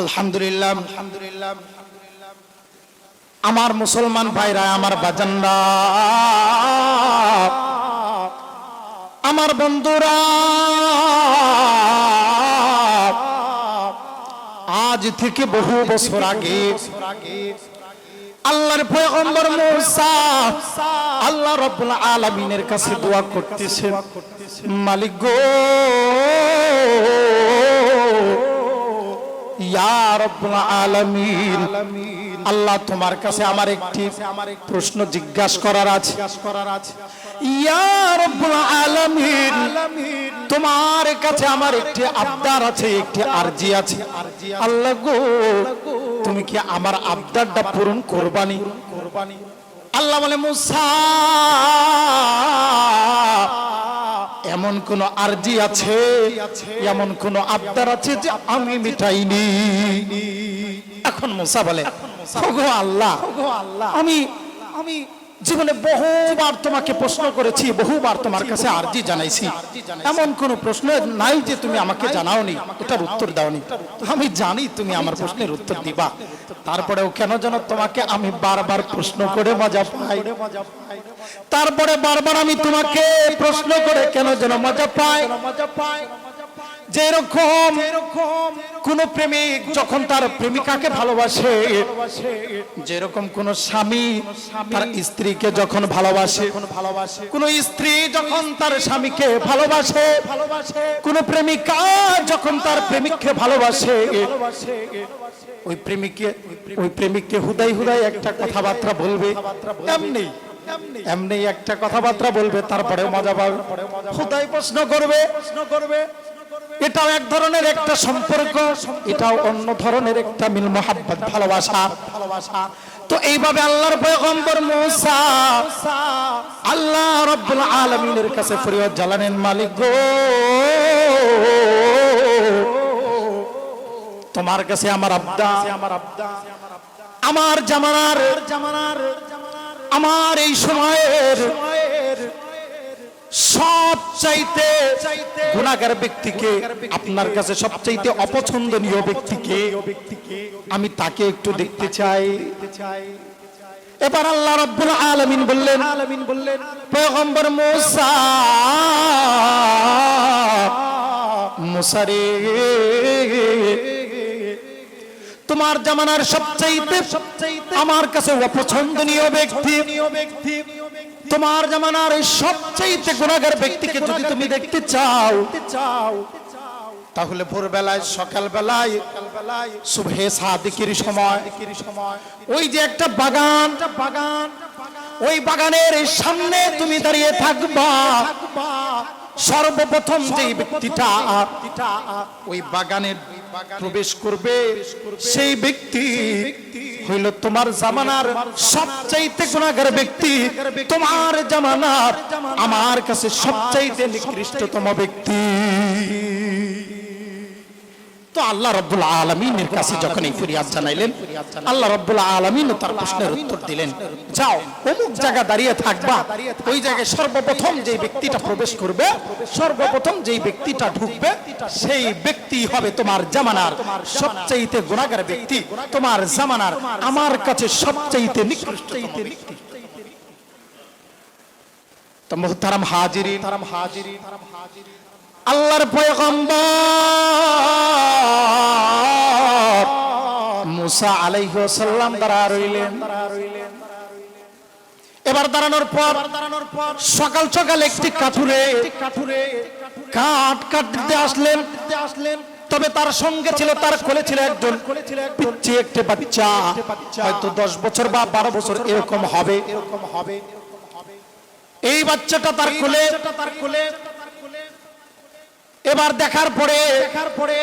আলহামদুলিল্লাহ। আমার মুসলমান ভাইরা, আমার বাজানরা। আমার বন্ধুরা। আজ থেকে বহু বছর আগে আল্লাহর পয়গম্বর মুসা আল্লাহ রাব্বুল আলামিনের কাছে দোয়া করতেছেন। মালিক গো আল্লাহ তোমার কাছে আমার একটি প্রশ্ন জিজ্ঞাসা করার আছে। তোমার কাছে আমার একটি আবদার আছে একটি আরজি আছে আল্লাহ গো তুমি কি আমার আবদারটা পূরণ করবানি? আল্লাহ বলে মুসা এমন কোন আরজি আছে? এমন কোন আবদার আছে যে আমি মিটাইনি এখন মুসা বলে আল্লাহ আমি আমি জীবনে বহুবার তোমাকে প্রশ্ন করেছি বহুবার তোমার কাছে আরজি জানাইছি। এমন কোন প্রশ্ন নাই যে তুমি আমাকে জানাওনি এটার উত্তর দাওনি। আমি জানি তুমি আমার প্রশ্নের উত্তর দিবা। তারপরেও কেন যেন তোমাকে আমি বারবার প্রশ্ন করে মজা পাই। তারপরে বারবার আমি তোমাকে প্রশ্ন করে কেন যেন মজা পাই। মজা পাই। যেরকম কোন প্রেমিক যখন তার প্রেমিকাকে ভালোবাসে যেরকম কোন স্বামী তার স্ত্রীকে যখন ভালোবাসে কোন স্ত্রী যখন তার স্বামীকে ভালোবাসে কোন প্রেমিকা যখন তার প্রেমিককে ভালোবাসে ওই প্রেমিককে ওই প্রেমিককে হুদাই হুদাই একটা কথাবার্তা বলবে। এমনি এমনি। একটা কথাবার্তা বলবে তারপরে মজা পাবে। হুদাই প্রশ্ন করবে। প্রশ্ন করবে। এটাও এক ধরনের একটা সম্পর্ক, এটাও অন্য ধরনের একটা মিল মোহাব্বত, ভালোবাসা। ভালোবাসা তো এইভাবে আল্লাহর পয়গম্বর মুসা, আল্লাহ রাব্বুল আলামিনের কাছে ফরিয়াদ জানালেন, মালিক গো, তোমার কাছে আমার আব্দা আমার আব্দা আমার জামানার জামানার, আমার এই সময়ের সব চাইতে গুণাগার ব্যক্তিকে আপনার কাছে সবচাইতে অপছন্দনীয় ব্যক্তিকে আমি তাকে একটু দেখতে চাই। এবার আল্লাহ রাব্বুল আলামিন বললেন আলামিন বললেন পয়গম্বর মুসা মুসা রে তোমার জামানার সবচাইতে সবচাইতে আমার কাছে অপছন্দনীয় ব্যক্তি। ব্যক্তি। তোমার জামানার এই সবচাইতে গুণাগার ব্যক্তিকে যদি তুমি দেখতে চাও চাও তাহলে ভোরবেলায় সকাল বেলায় শুভে সাদিকের সময়। ওই যে একটা বাগান বাগান ওই বাগানের সামনে তুমি দাঁড়িয়ে থাকবা। সর্বপ্রথম যে ব্যক্তিটা ওই বাগানের প্রবেশ করবে সেই ব্যক্তি হইল তোমার জামানার সবচাইতে গুণাগার ব্যক্তি তোমার জামানার আমার কাছে সবচাইতে নিকৃষ্টতম ব্যক্তি। তো আল্লাহ রব্বুল আলমিনের কাছে যখন এই ফরিয়াদ জানাইলেন, আল্লাহ রব্বুল আলমিন তার প্রশ্নের উত্তর দিলেন। যাও, অমুক জায়গা দাঁড়িয়ে থাকবা, ওই জায়গায় সর্বপ্রথম যে ব্যক্তিটা প্রবেশ করবে, সর্বপ্রথম যে ব্যক্তিটা ঢুকবে, সেই ব্যক্তি হবে তোমার জামানার সবচাইতে গুণাগার ব্যক্তি, তোমার জামানার আমার কাছে সবচাইতে নিকৃষ্ট ব্যক্তি। তো মোহতারাম হাজিরি তারাম হাজিরি আল্লাহর পয়গম্বর মুসা আলাইহিস সালাম দাঁড়া রইলেন। এবার দাঁড়ানোর পর দাঁড়ানোর পর সকাল সকাল একটি কাঠুরে কাঠুরে কাঠ কাটতে আসলেন। আসলেন তবে তার সঙ্গে ছিল, তার কোলে ছিল একজন পিচ্ছি একটি বাচ্চা। হয়তো দশ বছর বা বারো বছর এরকম হবে। এরকম হবে এই বাচ্চাটা তার কোলে তার কোলে এবার দেখার পরে দেখার পরে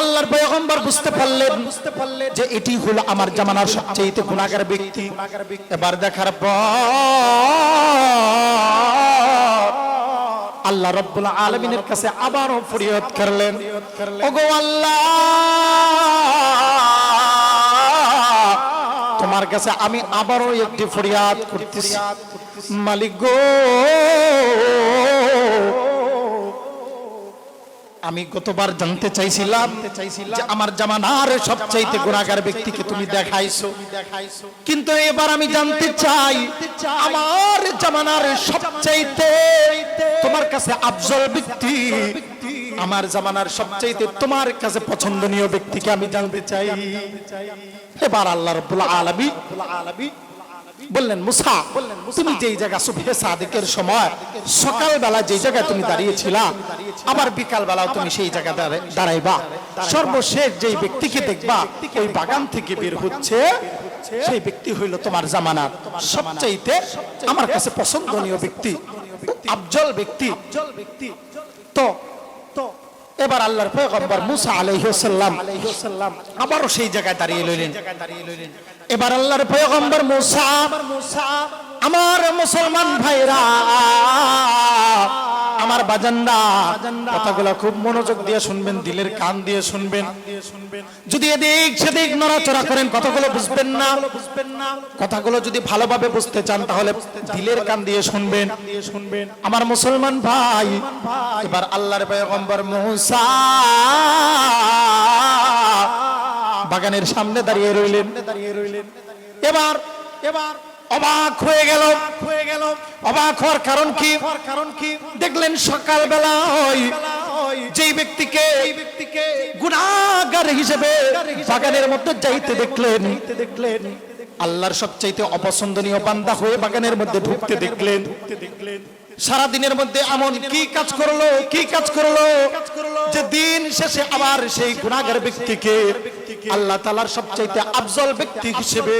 আল্লাহর পয়গম্বর বুঝতে পারলেন বুঝতে পারলেন যে এটি হলো আমার জামানার সবচেয়ে গুণাগার ব্যক্তি। এবার দেখার পর আল্লাহ রব্বুল আলমিনের কাছে আবারও ফরিয়াদ করলেন। ওগো আল্লাহ তোমার কাছে আমি আবারও একটি ফরিয়াদ করতেছি। মালিক গো আমি গতবার জানতে চাইছিলাম যে আমার জামানার সবচাইতে গুণাগার ব্যক্তিকে তুমি দেখাইছো। কিন্তু এবার আমি জানতে চাই, আমার জামানার সবচাইতে তোমার কাছে আফজল ব্যক্তি, আমার জামানার সবচাইতে তোমার কাছে পছন্দনীয় ব্যক্তিকে আমি জানতে চাই। এবার আল্লাহ রাব্বুল আলামিন বললেন, মুসা, তুমি যেই জায়গা সুবহে সাদিকের সময় সকালবেলা যেই জায়গায় তুমি দাঁড়িয়েছিলা, আবার বিকাল বেলাও তুমি সেই জায়গা দাঁড়াইবা। সর্বশেষ যেই ব্যক্তিকে দেখবা, ওই বাগান থেকে বের হচ্ছে, সেই ব্যক্তি হইল তোমার জামানার সবচাইতে আমার কাছে পছন্দনীয় ব্যক্তি, আফজল ব্যক্তি। তো, এবার আল্লাহর পয়গম্বর মুসা আলাইহিস সালাম আবারও সেই জায়গায় দাঁড়িয়ে লইলেন। এবার আল্লাহর পয়গম্বর মুসা, আমার মুসলমান ভাইরা, আমার বাজানরা, কথাগুলো খুব মনোযোগ দিয়ে শুনবেন, দিলের কান দিয়ে শুনবেন। যদি এদিক সেদিক নড়াচড়া করেন, কথাগুলো বুঝবেন না। কথাগুলো যদি ভালোভাবে বুঝতে চান, তাহলে দিলের কান দিয়ে শুনবেন। শুনবেন আমার মুসলমান ভাই, এবার আল্লাহর পয়গম্বর মুসা বাগানের সামনে দাঁড়িয়ে রইলেন। এবার এবার অবাক হয়ে গেল। হয়ে গেল অবাক হওয়ার কারণ কি? কারণ কি দেখলেন সকালবেলা যেই ব্যক্তিকে ব্যক্তিকে গুণাগার হিসেবে বাগানের মধ্যে যাইতে দেখলেন। দেখলেন আল্লাহর সবচাইতে অপছন্দনীয় বান্দা হয়ে বাগানের মধ্যে ঢুকতে দেখলেন দেখলেন। সারা দিনের মধ্যে এমন কি কাজ করল কি কাজ করল? যে দিন শেষে আবার সেই গুণাগার ব্যক্তিকে আল্লাহ তালার সবচাইতে আফজল ব্যক্তি হিসেবে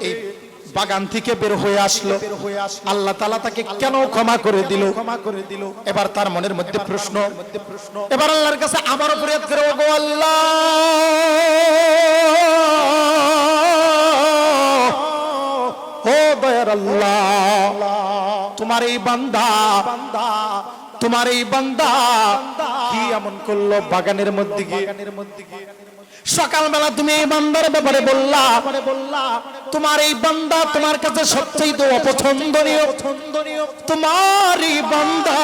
এই বাগান থেকে বের হয়ে আসলো। আল্লাহ তালা তাকে কেন ক্ষমা করে দিল? ক্ষমা করে দিল এবার তার মনের মধ্যে প্রশ্ন। এবার আল্লাহর কাছে আবারও ফরিয়াদ করে ওগো আল্লাহ! আল্লাহ। তোমার এই বান্দা তোমার এই বান্দা কি এমন করল বাগানের মধ্যে গিয়ে? সকালবেলা তুমি এই বান্দার ব্যাপারে বললা তোমার এই বান্দা তোমার কাছে সবচেয়ে অপছন্দনীয়। তোমার এই বান্দা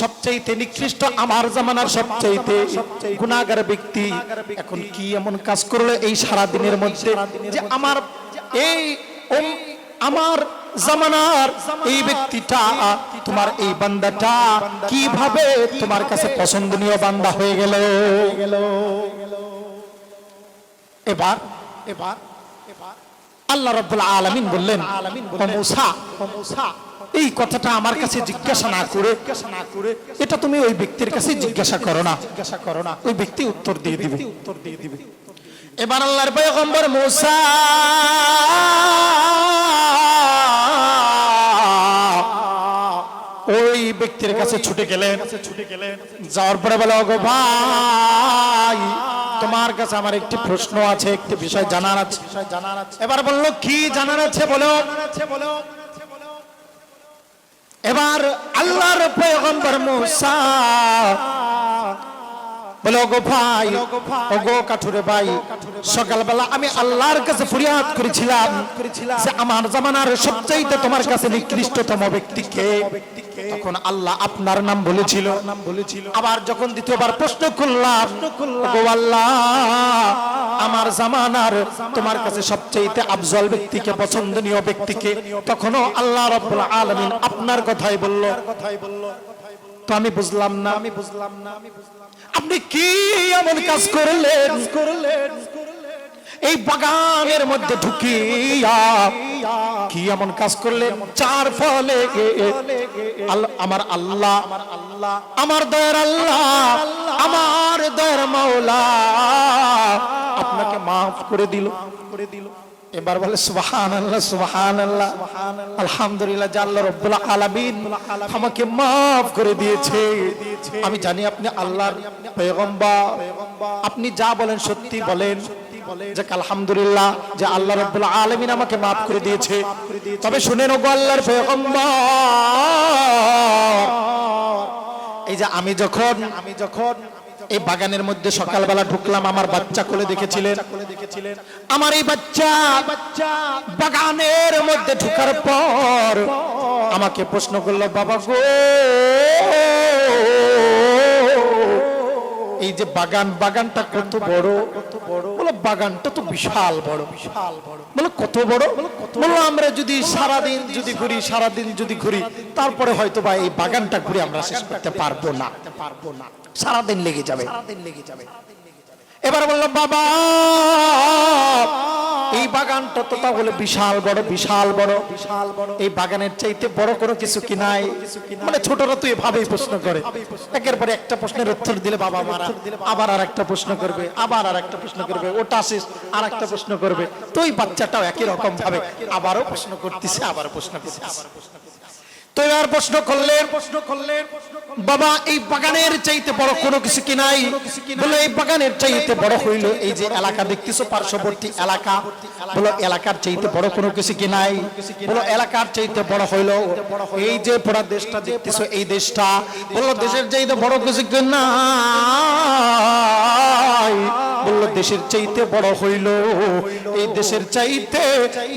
সবচাইতে নিকৃষ্ট আমার জামানার সবচাইতে গুণাগার ব্যক্তি। এখন কি এমন কাজ করল এই সারা দিনের মধ্যে? যে আমার এই আমার জামানার এই ব্যক্তিটা, তোমার এই বান্দাটা কীভাবে তোমার কাছে পছন্দনীয় বান্দা হয়ে গেল? এবার এবার আল্লাহ রাব্বুল আলামিন বললেন এই কথাটা আমার কাছে জিজ্ঞাসা না করে, এটা তুমি ওই ব্যক্তির কাছে জিজ্ঞাসা করো না। ওই ব্যক্তি উত্তর দিয়ে দিবে উত্তর দিয়ে দিবে। এবার আল্লাহর পয়গম্বর মূসা। ওই ব্যক্তির কাছে ছুটে গেলেন। যাওয়ার পরে বলে, ওগো ভাই, তোমার কাছে আমার একটি প্রশ্ন আছে, একটি বিষয় জানার আছে। এবার বলল, কি জানার আছে বলো? এবার আল্লাহর পয়গম্বর মুসা বলে ওগো ভাই ওগো কাঠুরে ভাই সকালবেলা আমি আল্লাহর কাছে ফরিয়াদ করেছিলাম যে আমার জামানার সবচাইতে তোমার কাছে নিকৃষ্টতম ব্যক্তিকে তখন আল্লাহ আপনার নাম বলেছিল। আবার যখন দ্বিতীয়বার প্রশ্ন করলাম ওগো আল্লাহ আমার জামানার তোমার কাছে সবচাইতে আফজল ব্যক্তিকে পছন্দনীয় ব্যক্তিকে তখনও আল্লাহ রাব্বুল আলামিন আপনার কথাই বলল। কথাই বলল। তো আমি বুঝলাম না। আমি বুঝলাম না আমি বুঝলাম আপনি কি এমন কাজ করলেন? করলেন এই বাগানের মধ্যে ঢুকিয়া কি এমন কাজ করলেন? যার ফলে আমার আল্লাহ আমার আল্লাহ, আমার দয়ার আল্লাহ, আমার দয়ার মাওলা, আপনাকে মাফ করে দিল করে দিল। এবার বলে সুবহান আল্লাহ সুবহান আল্লাহ আলহামদুলিল্লাহ আল্লাহ রব্বুল আলামিন আমাকে মাফ করে দিয়েছে। আমি জানি আপনি আল্লাহর পয়গম্বর। আপনি যা বলেন সত্যি বলেন। যে আলহামদুলিল্লাহ, যে আল্লাহ রব্বুল আলামিন আমাকে মাফ করে দিয়েছে। তবে শুনেন ওগো আল্লাহর পয়গম্বর। এই যে আমি যখন আমি যখন এই বাগানের মধ্যে সকালবেলা ঢুকলাম, আমার বাচ্চা কোলে দেখেছিলেন। আমার এই বাচ্চা বাচ্চা বাগানের মধ্যে ঢুকার পর আমাকে প্রশ্ন করল, বাবা গো এই যে বাগান, বাগানটা কত বড়? বলো বাগানটা তো বিশাল বড়। বিশাল বড় বলো কত বড়? বলো আমরা যদি সারাদিন যদি ঘুরি, সারাদিন যদি ঘুরি, তারপরে হয়তো বা এই বাগানটা ঘুরে আমরা শেষ করতে পারব না। পারব না সারাদিন লেগে যাবে সারাদিন লেগে যাবে। এবার বললাম, বাবা, এই বাগানটা তো তাহলে বিশাল বড় বিশাল বড়। বিশাল বড় এই বাগানের চাইতে বড় কোনো কিছু কি নাই? মানে ছোটরা তো এভাবেই প্রশ্ন করে। একের পরে একটা প্রশ্নের উত্তর দিলে বাবা মারা। আবার আর একটা প্রশ্ন করবে, আবার আর একটা প্রশ্ন করবে, ওটা শেষ আর একটা প্রশ্ন করবে। তো এই বাচ্চাটাও একই রকম ভাবে আবারও প্রশ্ন করতেছে আবার প্রশ্ন করতেছে। তো এবার প্রশ্ন করলেন প্রশ্ন করলেন বাবা, এই বাগানের চাইতে বড় কোনো কিছু কি নাই? বলে, এই বাগানের চাইতে বড় হইল এই যে এলাকা, দেখতেছো পার্শ্ববর্তী এলাকা? বলো, এলাকার চাইতে বড় কোনো কিছু কি নাই? বলো, এলাকার চাইতে বড় হইল এই যে পুরা দেশটা, দেখতেছো এই দেশটা? বলো, দেশের চাইতে বড় কিছু কি নাই? বলল, দেশের চাইতে বড় হইল, এই দেশের চাইতে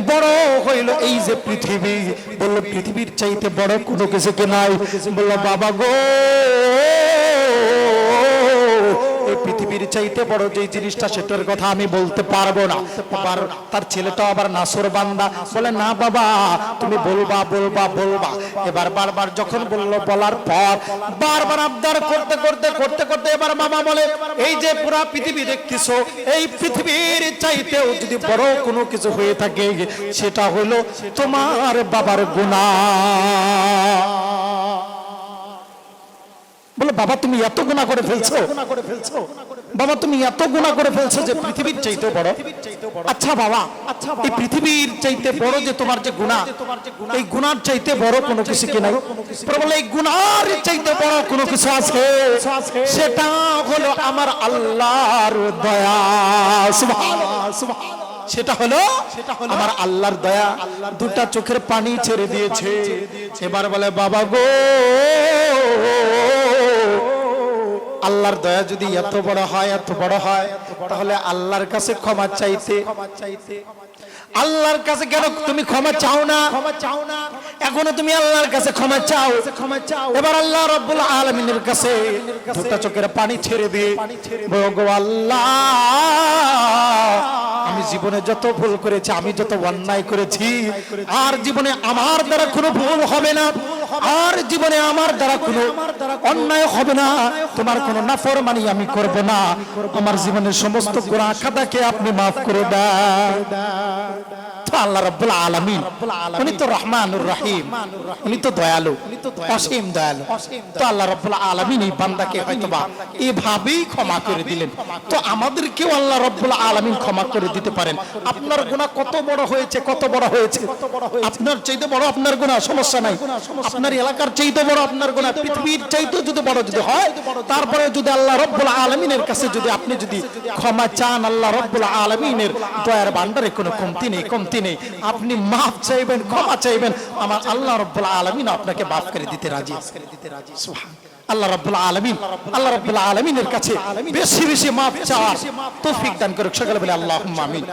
বড় হইল এই যে পৃথিবী। বলল, পৃথিবীর চাইতে বড় কোনো কিছু কি নাই? বলল, বাবা গো পৃথিবীর চাইতে বড় যে জিনিসটা, সেটার কথা আমি বলতে পারব না। তার ছেলেটা আবার নাসর বান্দা। বলে, না বাবা, তুমি বলবা বলবা বলবা। এবার বারবার যখন বলল বলার পর, বারবার আবদার করতে করতে করতে করতে এবার বাবা বলে, এই যে পুরা পৃথিবী দেখতেছো এই পৃথিবীর চাইতেও যদি বড় কোনো কিছু হয়ে থাকে, সেটা হলো তোমার বাবার গুণা বলে বাবা তুমি এত গুণা করে ফেলছো। বাবা তুমি এত গুণা করে ফেলছো যে পৃথিবীর চাইতে বড়। আচ্ছা বাবা আচ্ছা এই পৃথিবীর চাইতে বড় যে তোমার যে গুণা এই গুণার চাইতে বড় কোনো কিছু কি নাই? বলে এই গুণার চাইতে বড় কোনো কিছু আছে? সেটা হলো আমার আল্লাহর দয়া। সুবহানাল্লাহ। সুবহানাল্লাহ। সেটা হলো আমার আল্লাহর দয়া। দুটা চোখের পানি ছেড়ে দিয়েছে। এবার বলে বাবা গো আল্লাহর দয়া যদি এত বড় হয়, এত বড় হয়, তাহলে আল্লাহর কাছে ক্ষমা চাইতে। আল্লাহর কাছে কেন তুমি ক্ষমা চাও না? ক্ষমা চাও না এখনও তুমি আল্লাহর কাছে ক্ষমা চাও। ক্ষমা চাও এবার আল্লাহ রব্বুল আলামিনের কাছে দুটা চোখের পানি ছেড়ে দিয়ে গো আল্লাহ, আমি জীবনে যত ভুল করেছি, আমি যত অন্যায় করেছি, আর জীবনে আমার দ্বারা কোনো ভুল হবে না। আর জীবনে আমার দ্বারা কোনো অন্যায় হবে না। তোমার কোনো নাফরমানি আমি করব না। আমার জীবনের সমস্ত গোড়া খাতাকে আপনি মাফ করে দেন। তো আল্লাহ রাব্বুল আলামিন। উনি তো রহমানুর রহিম। উনি তো দয়ালু। অসীম দয়ালু। তো আল্লাহ রাব্বুল আলামিন এই বান্দাকে হয়তোবা এভাবেই ক্ষমা করে দিলেন। তো আমাদেরকেও আল্লাহ রাব্বুল আলামিন ক্ষমা করে দিতে পারেন। আপনার গুনাহ কত বড় হয়েছে কত বড় হয়েছে? আপনার চাইতে বড় আপনার গুনাহ সমস্যা নাই। আপনার এলাকার চাইতে বড় আপনার গুনাহ পৃথিবীর চাইতে যদি বড় যদি হয় তারপরে যদি আল্লাহ রাব্বুল আলামিনের কাছে যদি আপনি যদি ক্ষমা চান আল্লাহ রাব্বুল আলামিনের দয়ার ভান্ডারে কোনো কমতি নেই কমতি নেই আপনি মাফ চাইবেন, ক্ষমা চাইবেন। আমার আল্লাহ রব্বুল আলমিন আপনাকে মাফ করে দিতে রাজি। আল্লাহ রাব্বুল আলামিন, আল্লাহ রাব্বুল আলামিনের কাছে বেশি বেশি মাফ চাওয়ার তৌফিক দান করুক। সকালে বলে আল্লাহুম্মা আমিন।